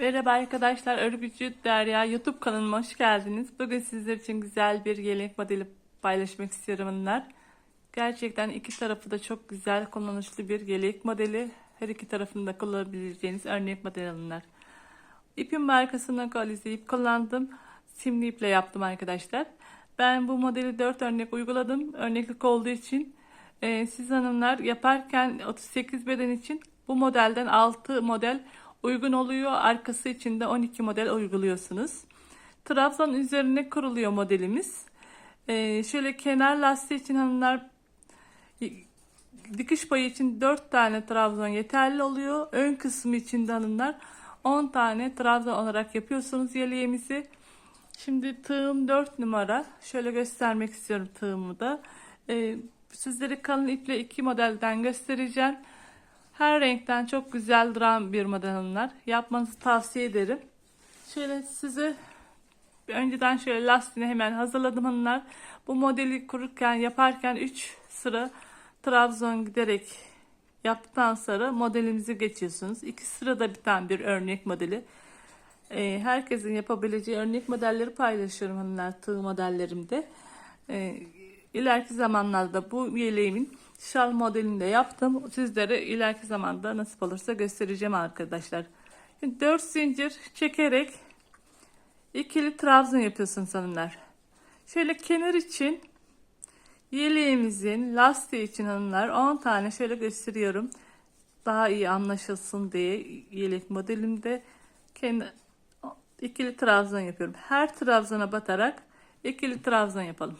Merhaba arkadaşlar, Örgücü Derya YouTube kanalıma hoş geldiniz. Bugün sizler için güzel bir yelek modeli paylaşmak istiyorum onlar. Gerçekten iki tarafı da çok güzel, kullanışlı bir yelek modeli. Her iki tarafında kullanabileceğiniz örnek model onlar. İpin markasından Galize ip kullandım. Simli iple yaptım arkadaşlar. Ben bu modeli 4 örnek uyguladım. Örneklik olduğu için e, siz hanımlar yaparken 38 beden için bu modelden 6 model uygun oluyor. Arkası için de 12 model uyguluyorsunuz. Trabzan üzerine kuruluyor modelimiz. E, şöyle kenar lastiği için hanımlar dikiş payı için 4 tane trabzan yeterli oluyor. Ön kısmı için de hanımlar 10 tane trabzan olarak yapıyorsunuz yeleğimizi. Şimdi tığım 4 numara. Şöyle göstermek istiyorum tığımı da. Ee, sizlere kalın iple iki modelden göstereceğim. Her renkten çok güzel duran bir model hanımlar. Yapmanızı tavsiye ederim. Şöyle size önceden şöyle lastiğini hemen hazırladım hanımlar. Bu modeli kururken yaparken 3 sıra trabzon giderek yaptıktan sonra modelimizi geçiyorsunuz. İki sırada biten bir örnek modeli. Ee, herkesin yapabileceği örnek modelleri paylaşıyorum hanımlar tığ modellerimde. Ee, ileriki zamanlarda bu yeleğimin şal modelini de yaptım. Sizlere ileriki zamanda nasip olursa göstereceğim arkadaşlar. Şimdi 4 zincir çekerek ikili trabzan yapıyorsunuz hanımlar. Şöyle kenar için yeleğimizin lastiği için hanımlar 10 tane şöyle gösteriyorum. Daha iyi anlaşılsın diye yelek modelimde ikili trabzan yapıyorum. Her trabzana batarak ikili trabzan yapalım.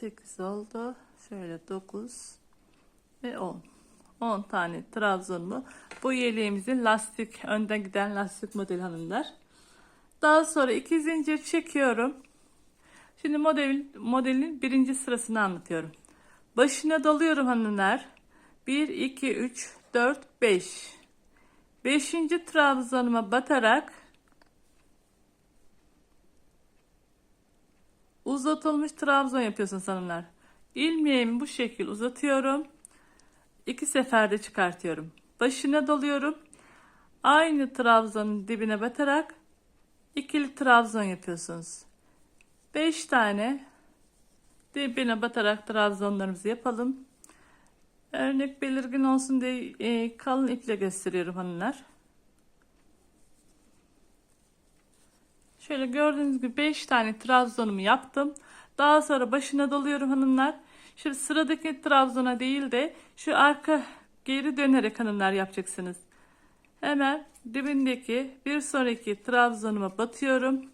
Sekiz oldu. Şöyle dokuz ve on. 10 tane trabzanımı bu yeleğimizin lastik önden giden lastik modeli hanımlar. Daha sonra iki zincir çekiyorum. Şimdi modelin, modelin birinci sırasını anlatıyorum. Başına dalıyorum hanımlar. 1, 2, 3, 4, 5. Beşinci trabzanıma batarak uzatılmış trabzan yapıyorsun hanımlar. İlmeğimi bu şekil uzatıyorum. İki seferde çıkartıyorum. Başına doluyorum. Aynı trabzanın dibine batarak ikili trabzan yapıyorsunuz. 5 tane dibine batarak trabzanlarımızı yapalım. Örnek belirgin olsun diye e, kalın iple gösteriyorum hanımlar. Şöyle gördüğünüz gibi 5 tane trabzanımı yaptım. Daha sonra başına doluyorum hanımlar. Şimdi sıradaki trabzana değil de şu arka geri dönerek hanımlar yapacaksınız. Hemen dibindeki bir sonraki trabzanıma batıyorum.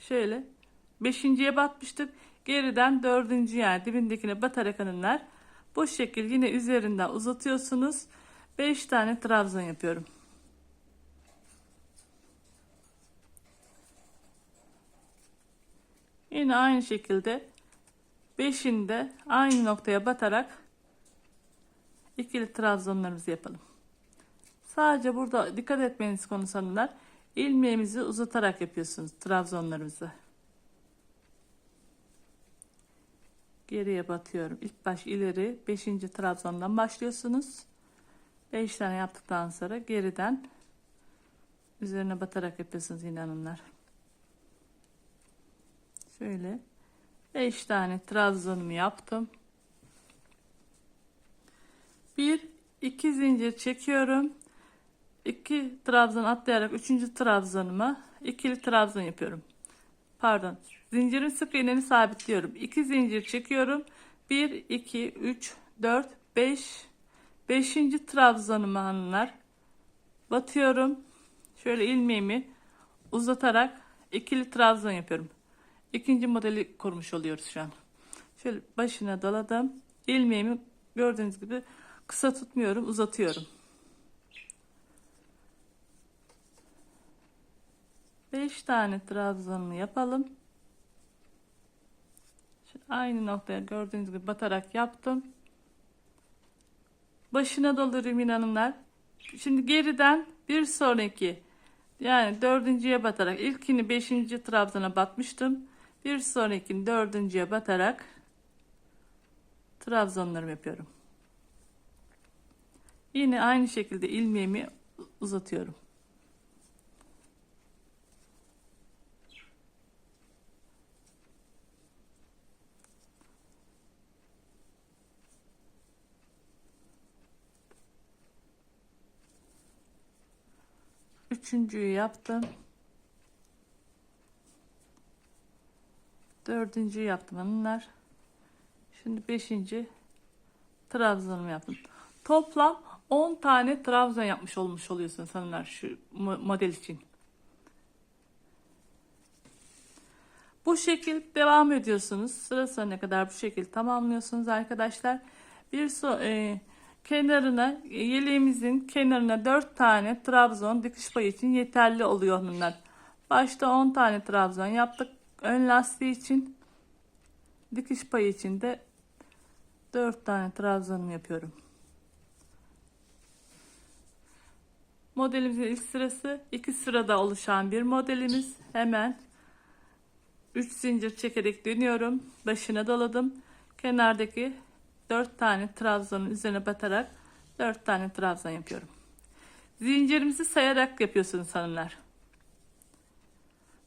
Şöyle beşinciye batmıştık. Geriden dördüncü yer dibindekine batarak hanımlar. Bu şekil yine üzerinden uzatıyorsunuz. 5 tane trabzan yapıyorum. Yine aynı şekilde beşinde aynı noktaya batarak ikili trabzanlarımızı yapalım. Sadece burada dikkat etmeniz konusu hanımlar. ilmeğimizi uzatarak yapıyorsunuz trabzanlarımızı. Geriye batıyorum. İlk baş ileri 5. trabzandan başlıyorsunuz. 5 tane yaptıktan sonra geriden üzerine batarak yapıyorsunuz yine hanımlar. Şöyle 5 tane trabzanımı yaptım. 1 2 zincir çekiyorum. 2 trabzan atlayarak 3. trabzanıma ikili trabzan yapıyorum. Pardon. Zincirin sık iğneni sabitliyorum. 2 zincir çekiyorum. 1 2 3 4 5 5. trabzanıma hanımlar batıyorum. Şöyle ilmeğimi uzatarak ikili trabzan yapıyorum. İkinci modeli kurmuş oluyoruz şu an. Şöyle başına doladım. İlmeğimi gördüğünüz gibi kısa tutmuyorum, uzatıyorum. 5 tane trabzanını yapalım. Şimdi aynı noktaya gördüğünüz gibi batarak yaptım. Başına doluyorum inanımlar. Şimdi geriden bir sonraki yani dördüncüye batarak ilkini beşinci trabzana batmıştım. Bir sonrakini dördüncüye batarak trabzanlarımı yapıyorum. Yine aynı şekilde ilmeğimi uzatıyorum. Üçüncüyü yaptım. Dördüncüyü yaptım hanımlar. Şimdi beşinci trabzanımı yaptım. Toplam 10 tane trabzan yapmış olmuş oluyorsunuz hanımlar şu mo- model için. Bu şekil devam ediyorsunuz. Sıra sonuna kadar bu şekil tamamlıyorsunuz arkadaşlar. Bir so e, kenarına e, yeleğimizin kenarına 4 tane trabzan dikiş payı için yeterli oluyor hanımlar. Başta 10 tane trabzan yaptık. Ön lastiği için dikiş payı için de 4 tane trabzanım yapıyorum. Modelimizin ilk sırası iki sırada oluşan bir modelimiz. Hemen 3 zincir çekerek dönüyorum. Başına doladım. Kenardaki 4 tane trabzanın üzerine batarak 4 tane trabzan yapıyorum. Zincirimizi sayarak yapıyorsunuz hanımlar.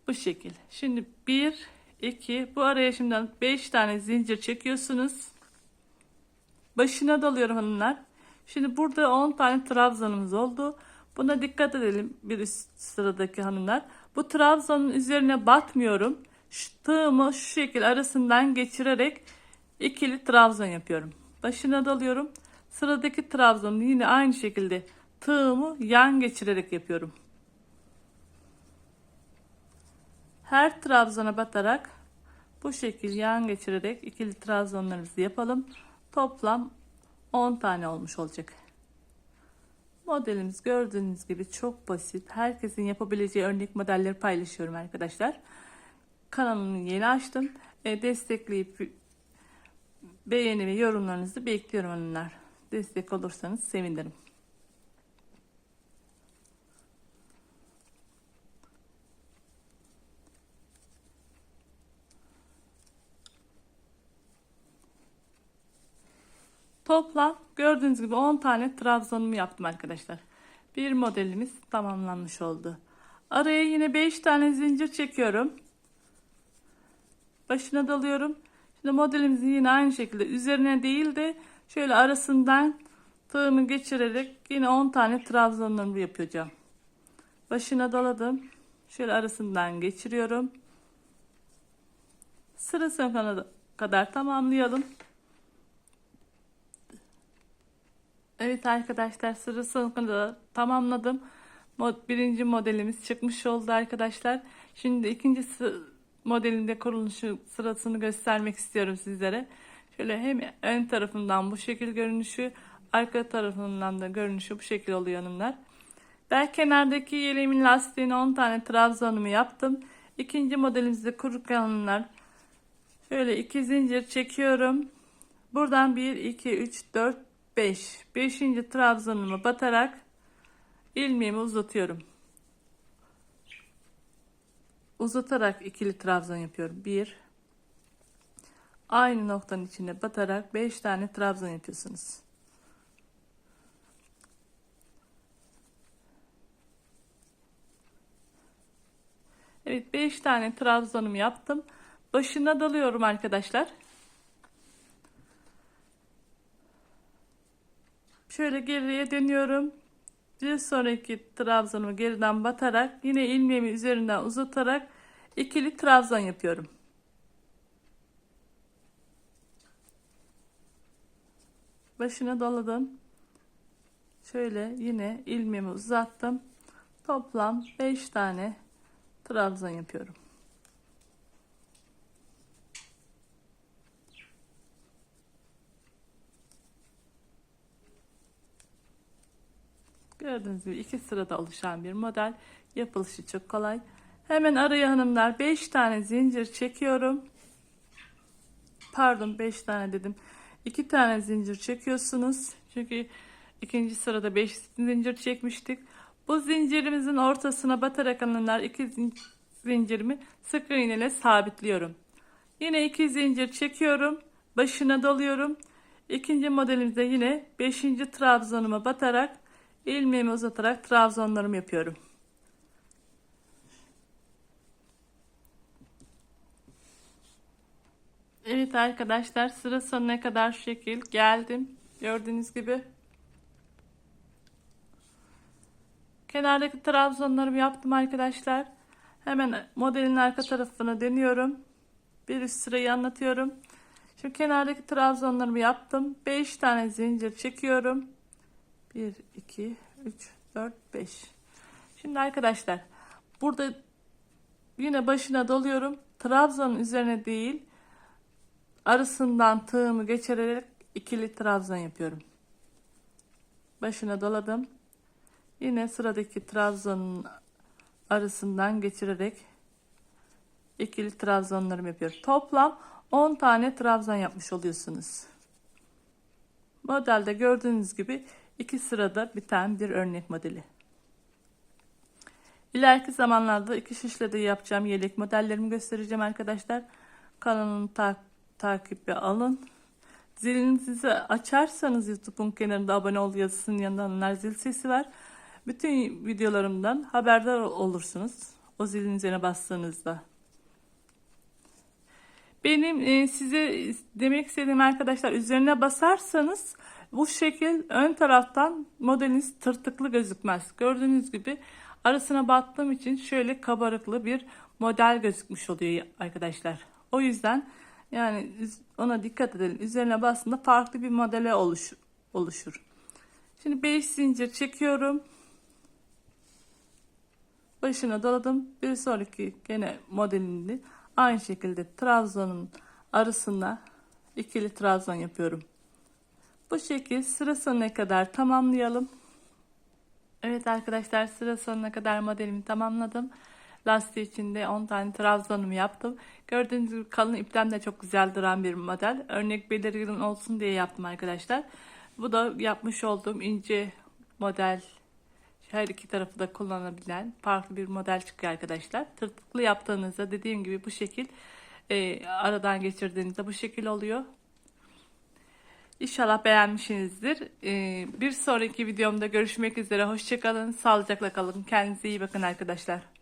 Bu şekil. Şimdi 1 2 bu araya şimdi 5 tane zincir çekiyorsunuz. Başına dalıyorum hanımlar. Şimdi burada 10 tane trabzanımız oldu. Buna dikkat edelim bir üst sıradaki hanımlar. Bu trabzanın üzerine batmıyorum. Şu tığımı şu şekil arasından geçirerek ikili trabzan yapıyorum. Başına dalıyorum. Sıradaki trabzanı yine aynı şekilde tığımı yan geçirerek yapıyorum. Her trabzana batarak bu şekil yan geçirerek ikili trabzanlarımızı yapalım. Toplam 10 tane olmuş olacak. Modelimiz gördüğünüz gibi çok basit. Herkesin yapabileceği örnek modelleri paylaşıyorum arkadaşlar. Kanalımı yeni açtım. E, destekleyip beğeni ve yorumlarınızı bekliyorum hanımlar. Destek olursanız sevinirim. Toplam gördüğünüz gibi 10 tane trabzanımı yaptım arkadaşlar. Bir modelimiz tamamlanmış oldu. Araya yine 5 tane zincir çekiyorum. Başına dalıyorum. Şimdi modelimizi yine aynı şekilde üzerine değil de şöyle arasından tığımı geçirerek yine 10 tane trabzanlarımı yapacağım. Başına daladım. Şöyle arasından geçiriyorum. Sırasına kadar tamamlayalım. Evet arkadaşlar sırasını da tamamladım. Mod, birinci modelimiz çıkmış oldu arkadaşlar. Şimdi ikinci modelinde kuruluşu sırasını göstermek istiyorum sizlere. Şöyle hem ön tarafından bu şekil görünüşü, arka tarafından da görünüşü bu şekil oluyor hanımlar. Ben kenardaki yeleğimin lastiğine 10 tane trabzanımı yaptım. İkinci modelimizde kuru hanımlar. Şöyle iki zincir çekiyorum. Buradan 1, 2, 3, 4, 5. 5. trabzanımı batarak ilmeğimi uzatıyorum. Uzatarak ikili trabzan yapıyorum. 1. Aynı noktanın içine batarak 5 tane trabzan yapıyorsunuz. Evet 5 tane trabzanımı yaptım. Başına dalıyorum arkadaşlar. Şöyle geriye dönüyorum. Bir sonraki trabzanımı geriden batarak yine ilmeğimi üzerinden uzatarak ikili trabzan yapıyorum. Başına doladım. Şöyle yine ilmeğimi uzattım. Toplam 5 tane trabzan yapıyorum. Gördüğünüz gibi iki sırada oluşan bir model. Yapılışı çok kolay. Hemen araya hanımlar 5 tane zincir çekiyorum. Pardon 5 tane dedim. 2 tane zincir çekiyorsunuz. Çünkü ikinci sırada 5 zincir çekmiştik. Bu zincirimizin ortasına batarak hanımlar 2 zincirimi sık iğne ile sabitliyorum. Yine 2 zincir çekiyorum. Başına dalıyorum. İkinci modelimizde yine 5. trabzanıma batarak ilmeğimi uzatarak trabzanlarımı yapıyorum. Evet arkadaşlar sıra sonuna kadar şu şekil geldim. Gördüğünüz gibi. Kenardaki trabzanlarımı yaptım arkadaşlar. Hemen modelin arka tarafını deniyorum. Bir üst sırayı anlatıyorum. Şu kenardaki trabzanlarımı yaptım. 5 tane zincir çekiyorum. 1, 2, 3, 4, 5. Şimdi arkadaşlar burada yine başına doluyorum. Trabzanın üzerine değil arasından tığımı geçirerek ikili trabzan yapıyorum. Başına doladım. Yine sıradaki trabzanın arasından geçirerek ikili trabzanlarımı yapıyorum. Toplam 10 tane trabzan yapmış oluyorsunuz. Modelde gördüğünüz gibi iki sırada biten bir örnek modeli. İleriki zamanlarda iki şişle de yapacağım yelek modellerimi göstereceğim arkadaşlar. Kanalımı ta takibe alın. Zilinizi açarsanız YouTube'un kenarında abone ol yazısının yanında zil sesi var. Bütün videolarımdan haberdar olursunuz. O zilin üzerine bastığınızda. Benim e, size demek istediğim arkadaşlar üzerine basarsanız bu şekil ön taraftan modeliniz tırtıklı gözükmez. Gördüğünüz gibi arasına battığım için şöyle kabarıklı bir model gözükmüş oluyor arkadaşlar. O yüzden yani ona dikkat edelim. Üzerine bastığında farklı bir modele oluş, oluşur. Şimdi 5 zincir çekiyorum. Başına doladım. Bir sonraki gene modelini aynı şekilde trabzanın arasına ikili trabzan yapıyorum. Bu şekil sıra sonuna kadar tamamlayalım. Evet arkadaşlar sıra sonuna kadar modelimi tamamladım. Lastiği içinde 10 tane trabzanımı yaptım. Gördüğünüz gibi kalın ipten de çok güzel duran bir model. Örnek belirgin olsun diye yaptım arkadaşlar. Bu da yapmış olduğum ince model. Her iki tarafı da kullanabilen farklı bir model çıkıyor arkadaşlar. Tırtıklı yaptığınızda dediğim gibi bu şekil e, aradan geçirdiğinizde bu şekil oluyor. İnşallah beğenmişsinizdir. E, bir sonraki videomda görüşmek üzere. Hoşçakalın. Sağlıcakla kalın. Kendinize iyi bakın arkadaşlar.